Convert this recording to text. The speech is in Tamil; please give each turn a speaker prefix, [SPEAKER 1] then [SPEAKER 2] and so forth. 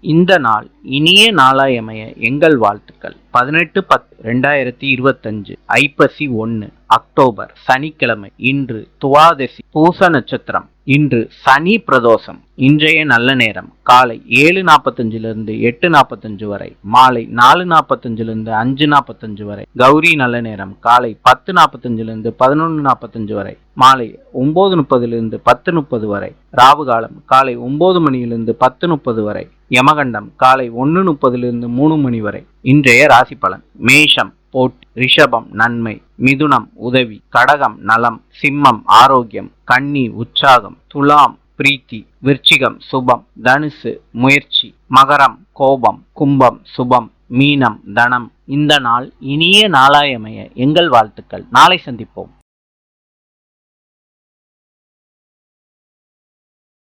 [SPEAKER 1] இந்த நாள் இனிய நாளாயமைய எங்கள் வாழ்த்துக்கள். பதினெட்டு பத்து ரெண்டாயிரத்தி இருபத்தஞ்சு ஐப்பசி ஒன்று அக்டோபர் சனிக்கிழமை இன்று துவாதசி பூச நட்சத்திரம். இன்று சனி பிரதோஷம் இன்றைய நல்ல நேரம். காலை ஏழு நாற்பத்தஞ்சிலிருந்து எட்டு நாற்பத்தஞ்சு வரை மாலை நாலு நாற்பத்தஞ்சிலிருந்து அஞ்சு நாற்பத்தஞ்சு வரை. கௌரி நல்ல நேரம் காலை பத்து நாற்பத்தஞ்சிலிருந்து பதினொன்று நாற்பத்தஞ்சு வரை மாலை ஒம்பது முப்பதுலேருந்து பத்து முப்பது வரை. ராவு காலம் காலை ஒம்பது மணியிலிருந்து பத்து முப்பது வரை. யமகண்டம் காலை ஒன்று முப்பதுலேருந்து மூணு மணி வரை. இன்றைய ராசி பலன் மேஷம். போட்டி ரிஷபம் நன்மை மிதுனம் உதவி கடகம் நலம் சிம்மம் ஆரோக்கியம் கன்னி உற்சாகம் துலாம் பிரீத்தி விருச்சிகம் சுபம் தனுசு முயற்சி மகரம் கோபம் கும்பம் சுபம் மீனம் தனம். இந்த நாள் இனிய நாளாயமைய எங்கள் வாழ்த்துக்கள். நாளை சந்திப்போம்.